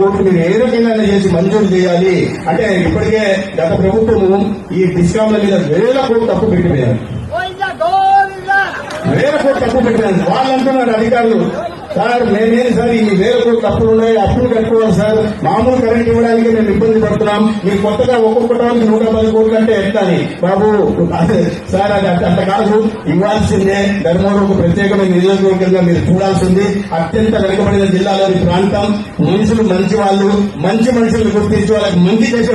Court మీరు ఏ రకంగా చేసి మంజూరు చేయాలి. అంటే ఇప్పటికే గత ప్రభుత్వము ఈ డిస్కామ్ల మీద వేల కోట్లు తప్పు పెట్టిపోయారు. వేల కోట్లు తప్పు పెట్టినారు వాళ్ళు అంటున్నారు అధికారులు. సార్ మేమేం సార్ ఈ వేల కోట్లు అప్పులు ఉన్నాయి అప్పులు కట్టుకోవాలి సార్. మామూలు కరెంట్ ఇవ్వడానికి మేము ఇబ్బంది పడుతున్నాం. మీరు కొత్తగా ఒక్కొక్కటానికి నూట పది కోట్లు అంటే ఎట్లా అని బాబు అదే సార్ అది అంత- కాదు. ఇవ్వాల్సిందే ధర్మవరం ఒక ప్రత్యేకమైన నియోజకవర్గంగా మీరు చూడాల్సింది. అత్యంత వెనుకబడిన జిల్లాలోని ప్రాంతం. మనుషులు మంచి వాళ్ళు. మంచి మనుషులను గుర్తించి వాళ్ళకి మంచి చేసే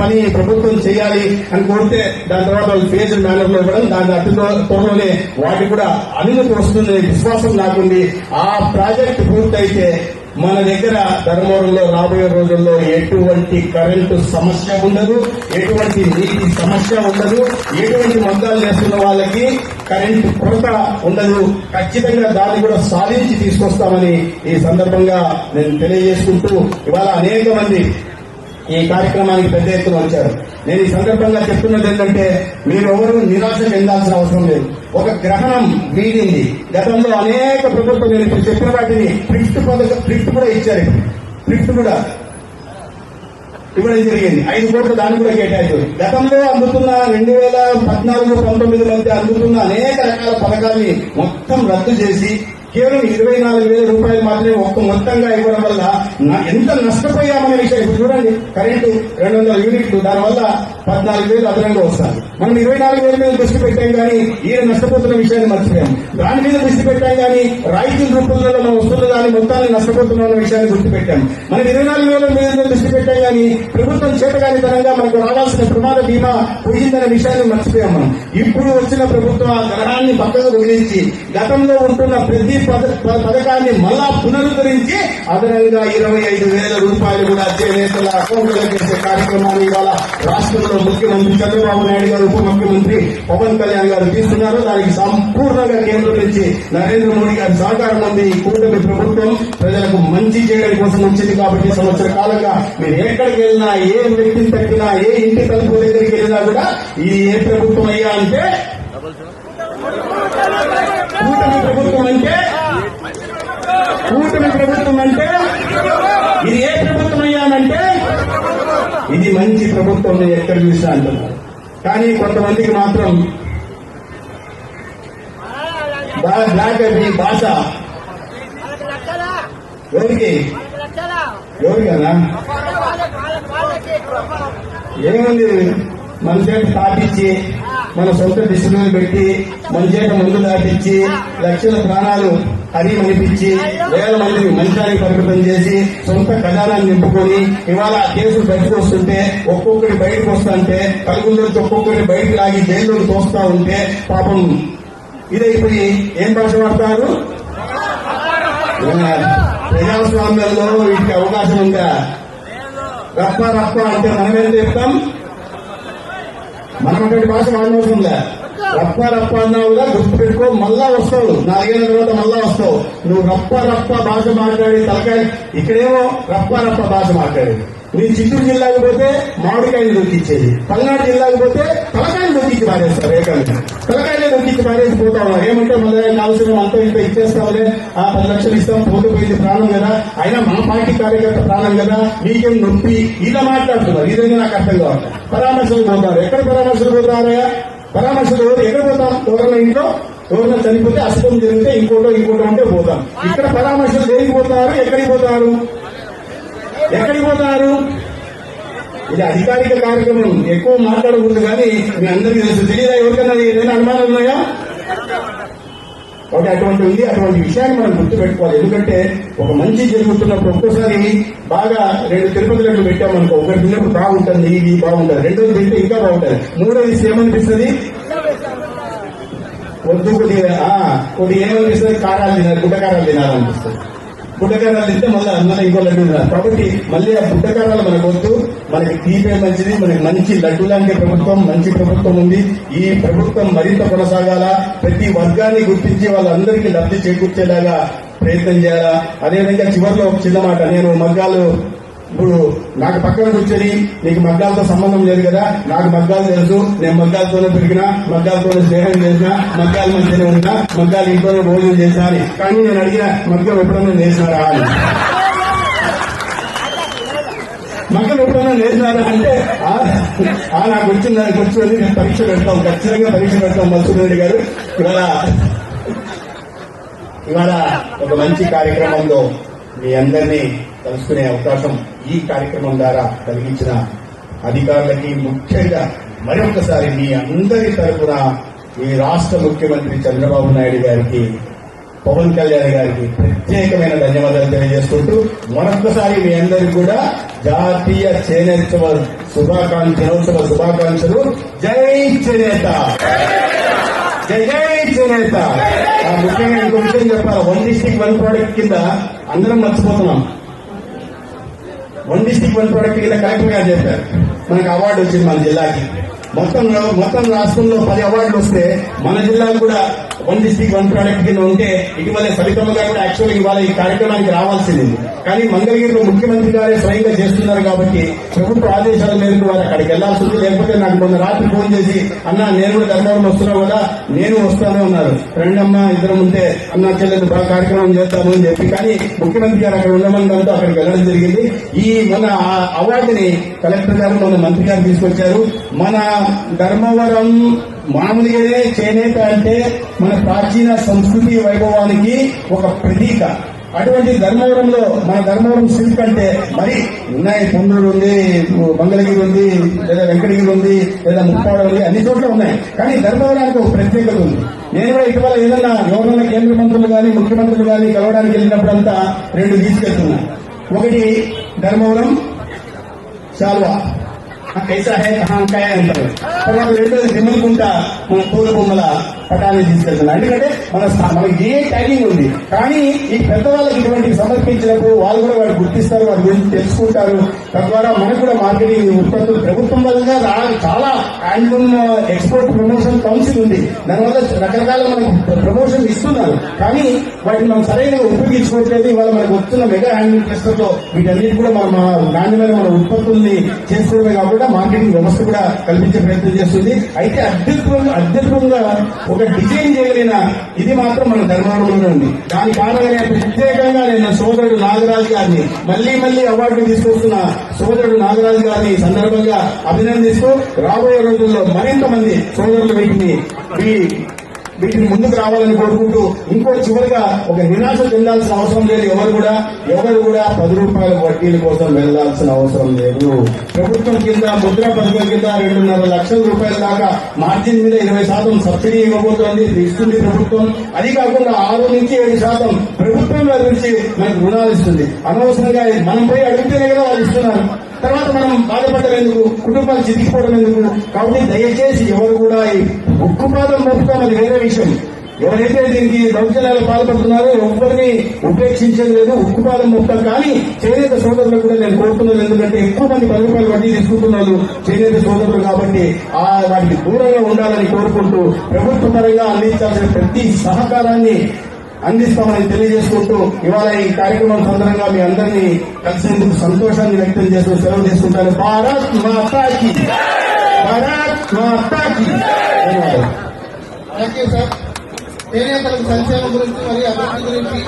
పని ప్రభుత్వం చేయాలి అని కోరితే దాని తర్వాత వాళ్ళు ఫేజ్ మేనర్లో ఇవ్వడం దాని అతి త్వర- త్వరలోనే వాటికి కూడా అనుమతి వస్తుంది విశ్వాసం నాకుంది. ఆ ప్రాజెక్ట్ పూర్తయితే మన దగ్గర ధర్మవరంలో రాబోయే రోజుల్లో ఎటువంటి కరెంటు సమస్య ఉండదు ఎటువంటి నీటి సమస్య ఉండదు ఎటువంటి మందాలు చేస్తున్న వాళ్ళకి కరెంటు కొరత ఉండదు. ఖచ్చితంగా దాన్ని కూడా సాధించి తీసుకొస్తామని ఈ సందర్భంగా నేను తెలియజేసుకుంటూ ఇవాళ అనేక మంది ఈ కార్యక్రమానికి పెద్ద ఎత్తున వచ్చారు. నేను ఈ సందర్భంగా చెప్తున్నది ఏంటంటే మీరు ఎవరు నిరాశ చెందాల్సిన అవసరం లేదు. ఒక గ్రహణం వీడింది గతంలో అనేక ప్రభుత్వం నేను ఇప్పుడు చెప్పిన వాటిని ప్రిఫ్ట్ పథకం కూడా ఇచ్చారు ప్రిఫ్ట్ కూడా ఇవ్వడం జరిగింది. ఐదు కోట్లు దాన్ని కూడా కేటాయించారు. గతంలో అందుతున్న రెండు వేల పద్నాలుగు పంతొమ్మిది మధ్య అందుతున్న అనేక రకాల పథకాల్ని మొత్తం రద్దు చేసి కేవలం ఇరవై నాలుగు వేల రూపాయలు మాత్రమే ఒక్క మొత్తంగా ఇవ్వడం వల్ల నా- ఎంత నష్టపోయామనే విషయం ఇప్పుడు చూడండి. కరెంటు రెండు వందల యూనిట్లు దానివల్ల పద్నాలుగు వేలు అదనంగా వస్తాయి. మనం ఇరవై నాలుగు వేల మీద దృష్టి పెట్టాం కానీ ఈయన నష్టపోతున్న విషయాన్ని మర్చిపోయాం. దాని మీద దృష్టి పెట్టాం కానీ రాయితీల రూపంలో మనం వస్తున్న దాని మొత్తాన్ని నష్టపోతున్న విషయాన్ని గుర్తు పెట్టాం. మనం ఇరవై నాలుగు వేల మీద దృష్టి పెట్టాం కానీ ప్రభుత్వం చేతగానితనంగా మనకు రావాల్సిన ప్రమాద బీమా పోయిందనే విషయాన్ని మర్చిపోయాం మనం. ఇప్పుడు వచ్చిన ప్రభుత్వం ఆ గ్రహాన్ని పక్కకు వదిలించి గతంలో ఉంటున్న ప్రతి పథకాన్ని మళ్ళా పునరుద్ధరించి అదనంగా ఇరవై ఐదు వేల రూపాయలు కూడా చేనేతల అకౌంట్లో చేసే కార్యక్రమాన్ని ఇవాళ రాష్ట్రంలో ముఖ్యమంత్రి చంద్రబాబు నాయుడు గారు ఉప ముఖ్యమంత్రి పవన్ కళ్యాణ్ గారు తీసుకున్నారు దానికి సంపూర్ణంగా కేంద్రం నుంచి నరేంద్ర మోడీ గారి సహకారం ఉంది ఈ కూటమి ప్రభుత్వం. ప్రజలకు మంచి చేయడం కోసం వచ్చింది కాబట్టి సంవత్సర కాలంగా మీరు ఎక్కడికి వెళ్ళినా ఏ వ్యక్తిని తగ్గినా ఏ ఇంటి తలుపు దగ్గరికి వెళ్ళినా కూడా ఇది ఏ ప్రభుత్వం అయ్యా అంటే కూటమి ప్రభుత్వం అంటే కూటమి ప్రభుత్వం అంటే ఇది ఏ ప్రభుత్వం అయ్యానంటే ఇది మంచి ప్రభుత్వం నేను ఎక్కడ చూసినా అంటున్నారు. కానీ కొంతమందికి మాత్రం బ్లాక్ అయిపోయి భాష. ఎవరికి? ఎవరికన్నా? ఏముంది? మన చేత స్థాపించి మన సొంత డిసిప్లిన్ పెట్టి మన చేత ముందు దాటించి లక్షల ప్రాణాలు హరిమనిపించి వేల మంది మంచానికి పరిమితం చేసి సొంత ఖజానాన్ని నింపుకొని ఇవాళ కేసులు బయటకు వస్తుంటే ఒక్కొక్కటి బయటకు వస్తుంటే కలుగుందరికి ఒక్కొక్కటి బయటకు లాగి జైల్లో తోస్తా ఉంటే పాపం ఇదైపోయి ఏం భాష పడతారు ప్రజాస్వామ్యంలో వీటికి అవకాశం ఉందా? రప్ప రప్ప అంటే మనమేం చెప్తాం? మనం అటువంటి భాష వాడవలసిందా రప్ప రప్ప అన్నావుగా గుర్తు పెట్టుకో మళ్ళా వస్తావు. నాలుగేళ్ళ తర్వాత మళ్ళా వస్తావు. నువ్వు రప్ప రప్ప భాష మాట్లాడి తలకాయ ఇక్కడేమో రప్ప రప్ప భాష మాట్లాడేది నీ చిత్తూరు జిల్లాకు పోతే మామిడికాయలు దొరికిచ్చేది. పల్నాడు జిల్లాకు పోతే తలకాయలు దొక్కించి పారేస్తారు ఏకంగా. తలకాయలే దొక్కించి పారేసి పోతా ఏమంటే మళ్ళీ కావాల్సిన అంత ఇంత ఇచ్చేస్తావులే. ఆ పది లక్షలు ఇస్తాం పోతే పోయింది ప్రాణం కదా. అయినా మా పార్టీ కార్యకర్త ప్రాణం కదా. మీకేం నొప్పి? ఇలా మాట్లాడుతున్నారు. ఇదే నాకు అర్థం కావాలి పరామర్శలు పోతారు. ఎక్కడ పరామర్శలు పోతారయ్యా పరామర్శలు ఎవరు ఎక్కడ పోతాం? ఎవరైనా ఇంట్లో? ఎవరైనా చనిపోతే అశుభం జరిగితే ఇంకోటో ఇంకోటో ఉంటే పోతాం. ఇక్కడ పరామర్శలు దేనికి పోతారు? ఎక్కడికి పోతారు? ఎక్కడికి పోతారు? ఇది అధికారిక కార్యక్రమం. ఎక్కువ మాట్లాడకూడదు కానీ మీ అందరికీ తెలుసు. తెలియదా ఎవరికైనా ఏదైనా అనుమానం ఉన్నాయా? ఒకటి అటువంటి ఉంది అటువంటి విషయాన్ని మనం గుర్తుపెట్టుకోవాలి. ఎందుకంటే ఒక మంచి జరుగుతున్నప్పుడు ఒక్కోసారి బాగా రెండు తిరుపతి లడ్లు పెట్టామనుకో ఒకటి తిన్నప్పుడు బాగుంటుంది ఇది బాగుంటుంది రెండోది తింటే ఇంకా బాగుంటుంది. మూడోది ఏమనిపిస్తుంది వద్దు కొద్దిగా కొద్దిగా ఏమనిపిస్తుంది? కారాలు తినాలి గుడ్డకారాలు తినాలనిపిస్తుంది. గుడ్డకారాలు తింటే మళ్ళీ అందులో ఇంకో లడ్డు తినాలి. కాబట్టి మళ్ళీ ఆ గుడ్డకారాలు మనకు వద్దు. మనకి తీపే మంచిది మనకి మంచి లడ్డు లాంటి ప్రభుత్వం మంచి ప్రభుత్వం ఉంది. ఈ ప్రభుత్వం మరింత కొనసాగాల? ప్రతి వర్గాన్ని గుర్తించి వాళ్ళందరికీ లబ్ధి చేకూర్చేలాగా ప్రయత్నం చేయాలా? అదేవిధంగా చివరిలో ఒక చిన్న మాట. నేను మగ్గాలు ఇప్పుడు నాకు పక్కన కూర్చొని నీకు మగ్గాలతో సంబంధం లేదు కదా? నాకు మగ్గాలు తెలుసు. నేను మగ్గాలతోనే పెరిగినా మగ్గాలతోనే స్నేహం చేసినా మగ్గాల మధ్యనే ఉన్నా మగ్గాలు ఇంట్లోనే భోజనం చేశాను కానీ నేను అడిగిన మగ్గం ఎప్పుడన్నా చేసినారా? అని. మక్కలు ఎప్పుడైనా లేచినారా అంటే "ఆ, నాకు వచ్చింది నాకు వచ్చింది నేను పరీక్ష పెడతాం ఖచ్చితంగా పరీక్ష పెడతాం మత్స్యరెడ్డి గారు. ఇవాళ ఇవాళ ఒక మంచి కార్యక్రమంలో మీ అందరినీ కలుసుకునే అవకాశం ఈ కార్యక్రమం ద్వారా కలిగించిన అధికారులకి ముఖ్యంగా మరొకసారి మీ అందరి తరఫున ఈ రాష్ట్ర ముఖ్యమంత్రి చంద్రబాబు నాయుడు గారికి పవన్ కళ్యాణ్ గారికి ప్రత్యేకమైన ధన్యవాదాలు తెలియజేసుకుంటూ మరొకసారి మీ అందరికి కూడా జాతీయ చేనేత శుభాకాంక్ష దినోత్సవ శుభాకాంక్షలు. జై చేనేత! జై జై చేనేత! ముఖ్యంగా ఇంకో విషయం చెప్పాలి. వన్ డిస్టిక్ వన్ ప్రోడక్ట్ కింద అందరం మర్చిపోతున్నాం. వన్ డిస్టిక్ వన్ ప్రోడక్ట్ కింద కలెక్టర్ గారు చెప్పారు. మనకు అవార్డు వచ్చింది మన జిల్లాకి. మొత్తం మొత్తం రాష్ట్రంలో పది అవార్డులు వస్తే మన జిల్లాకు కూడా వన్ డిస్టిక్ వన్ ప్రోడక్ట్ కింద ఉంటే ఇటీవల ఫలితమ్మ గారు కూడా యాక్చువల్ ఇవాళ ఈ కార్యక్రమానికి రావాల్సింది. కానీ మంగళగిరిలో ముఖ్యమంత్రి గారే స్వయంగా చేస్తున్నారు కాబట్టి ప్రభుత్వ ఆదేశాల మేరకు వారు అక్కడికి వెళ్ళాల్సి ఉంది లేకపోతే నాకు మొన్న రాత్రి ఫోన్ చేసి అన్న నేను కూడా ధర్మవరం వస్తున్నావు కదా నేను వస్తాను ఉన్నారు రెండమ్మ ఇద్దరం ఉంటే అన్న చెల్లెలు బాగా కార్యక్రమం చేస్తాము అని చెప్పి. కానీ ముఖ్యమంత్రి గారు అక్కడ ఉండమని అక్కడికి వెళ్ళడం జరిగింది. ఈ మన ఆ అవార్డుని కలెక్టర్ గారు మన మంత్రి గారు తీసుకొచ్చారు. మన ధర్మవరం మామూలుగానే చేనేత అంటే మన ప్రాచీన సంస్కృతి వైభవానికి ఒక ప్రతీక. అటువంటి ధర్మవరంలో మన ధర్మవరం సిల్క్ అంటే మరి ఉన్నాయి. పొందూరు ఉంది మంగళగిరి ఉంది లేదా వెంకటగిరి ఉంది లేదా ముప్పాడ ఉంది అన్ని చోట్ల ఉన్నాయి. కానీ ధర్మవరానికి ఒక ప్రత్యేకత ఉంది. నేను కూడా ఇటీవల ఏదన్నా గవర్నమెంట్ కేంద్ర మంత్రులు కానీ ముఖ్యమంత్రులు కానీ కలవడానికి వెళ్ళినప్పుడంతా రెండు తీసుకెళ్తున్నా ఒకటి ధర్మవరం శాల్వా. कैसा है कहाँ क्या है अंतर? पर हम रेलवे से हिम्मत कुंटा पूर्व పటాన్ని తీసుకెళ్తున్నాం. ఎందుకంటే మన మనకి ఏ ట్యాగింగ్ ఉంది? కానీ ఈ పెద్దవాళ్ళకి ఇటువంటి సమర్పించినప్పుడు వాళ్ళు కూడా వాడు గుర్తిస్తారు వాటి గురించి తెలుసుకుంటారు. తద్వారా మనకు కూడా మార్కెటింగ్ ఉత్పత్తులు ప్రభుత్వం వల్ల చాలా హ్యాండ్లూమ్ ఎక్స్పోర్ట్ ప్రమోషన్ కౌన్సిల్ ఉంది. దానివల్ల రకరకాల మనకు ప్రమోషన్ ఇస్తున్నారు. కానీ వాటిని మనం సరైన ఉపయోగించుకోవట్లేదు. ఇవాళ మనకు వస్తున్న మెగా హ్యాండ్లూమ్ క్లస్టర్లో వీటన్నిటి కూడా మన నాణ్యమైన మన ఉత్పత్తుల్ని చేసుకోవడమే కాకుండా మార్కెటింగ్ వ్యవస్థ కూడా కల్పించే ప్రయత్నం చేస్తుంది. అయితే అత్యద్భుతంగా అత్యద్భుతంగా ఒక డిజైన్ చేయగలిగిన ఇది మాత్రం మన ధర్మవరంలోనే ఉంది. దాని కారణంగా ప్రత్యేకంగా నేను సోదరుడు నాగరాజు గారిని మళ్ళీ మళ్ళీ అవార్డు తీసుకొస్తున్న సోదరుడు నాగరాజు గారిని సందర్భంగా అభినందిస్తూ రాబోయే రోజుల్లో మరింత మంది సోదరులు వీటిని వీటిని ముందుకు రావాలని కోరుకుంటూ ఇంకో చివరిగా ఒక నిరాశ చెందాల్సిన అవసరం లేదు. ఎవరు కూడా ఎవరు కూడా పది రూపాయల వడ్డీల కోసం వెళ్ళాల్సిన అవసరం లేదు. ప్రభుత్వం కింద ముద్రా పథకం కింద రెండున్నర లక్షల రూపాయల దాకా మార్జిన్ మీద ఇరవై శాతం సబ్సిడీ ఇవ్వబోతోంది. ఇస్తుంది ప్రభుత్వం. అది కాకుండా ఆరు నుంచి ఏడు శాతం ప్రభుత్వం నుంచి మనకు రుణాలు ఇస్తుంది. అనవసరంగా మనం పోయి అడిగితేనే కదా వాళ్ళు ఇస్తున్నారు. తర్వాత మనం బాధపడడం ఎందుకు కుటుంబాలు చితికిపోవడం ఎందుకు కాబట్టి దయచేసి ఎవరు కూడా ఉక్కుపాదం మోపుతాం అది వేరే విషయం. ఎవరైతే దీనికి దౌర్జన్యాలు పాల్పడుతున్నారో ఎవరిని ఉపేక్షించేది లేదు ఉక్కుపాదం మొత్తం కానీ చేనేత సోదరులు కూడా నేను కోరుతున్నాను ఎందుకంటే ఎక్కువ మంది పది రూపాయలు వడ్డీ తీసుకుంటున్నారు చేనేత సోదరులు కాబట్టి ఆ వాటికి దూరంగా ఉండాలని కోరుకుంటూ ప్రభుత్వ పరంగా అందించాల్సిన ప్రతి సహకారాన్ని అందిస్తామని తెలియజేసుకుంటూ ఇవాళ ఈ కార్యక్రమం సందర్భంగా మీ అందరినీ కలిసేందుకు సంతోషాన్ని వ్యక్తం చేస్తూ సెలవు తీసుకుంటాను. భారత్ మాతాకి! భారత్ మాతాకి! ధన్యవాదాలు. సార్ సంక్షేమం గురించి మరియు అభివృద్ధి గురించి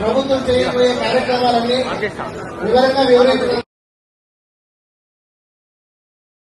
ప్రభుత్వం చేయబోయే కార్యక్రమాలన్నీ వివరంగా వివరించడం